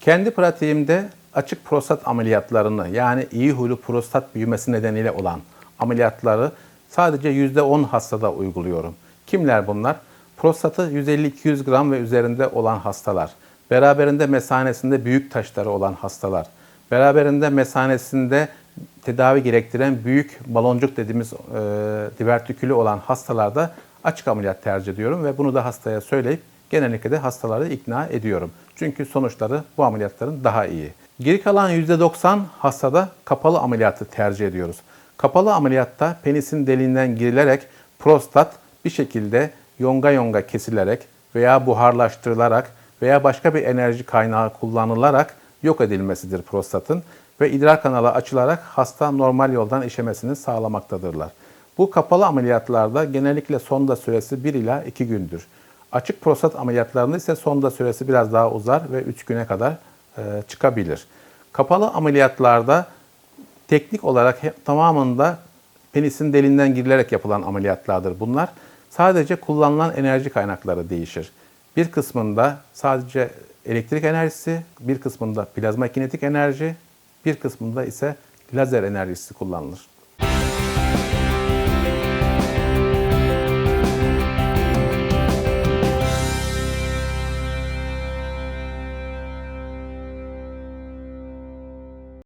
Kendi pratiğimde açık prostat ameliyatlarını yani iyi huylu prostat büyümesi nedeniyle olan ameliyatları sadece %10 hastada uyguluyorum. Kimler bunlar? Prostatı 150-200 gram ve üzerinde olan hastalar, beraberinde mesanesinde büyük taşları olan hastalar, beraberinde mesanesinde tedavi gerektiren büyük baloncuk dediğimiz e, divertikülü olan hastalarda açık ameliyat tercih ediyorum ve bunu da hastaya söyleyip genellikle de hastaları ikna ediyorum. Çünkü sonuçları bu ameliyatların daha iyi. Geri kalan %90 hastada kapalı ameliyatı tercih ediyoruz. Kapalı ameliyatta penisin deliğinden girilerek prostat bir şekilde yonga yonga kesilerek veya buharlaştırılarak veya başka bir enerji kaynağı kullanılarak yok edilmesidir prostatın ve idrar kanalı açılarak hasta normal yoldan işemesini sağlamaktadırlar. Bu kapalı ameliyatlarda genellikle sonda süresi 1 ila 2 gündür. Açık prostat ameliyatlarında ise sonda süresi biraz daha uzar ve 3 güne kadar e, çıkabilir. Kapalı ameliyatlarda teknik olarak tamamında penisin deliğinden girilerek yapılan ameliyatlardır bunlar. Sadece kullanılan enerji kaynakları değişir. Bir kısmında sadece elektrik enerjisi, bir kısmında plazma kinetik enerji, bir kısmında ise lazer enerjisi kullanılır.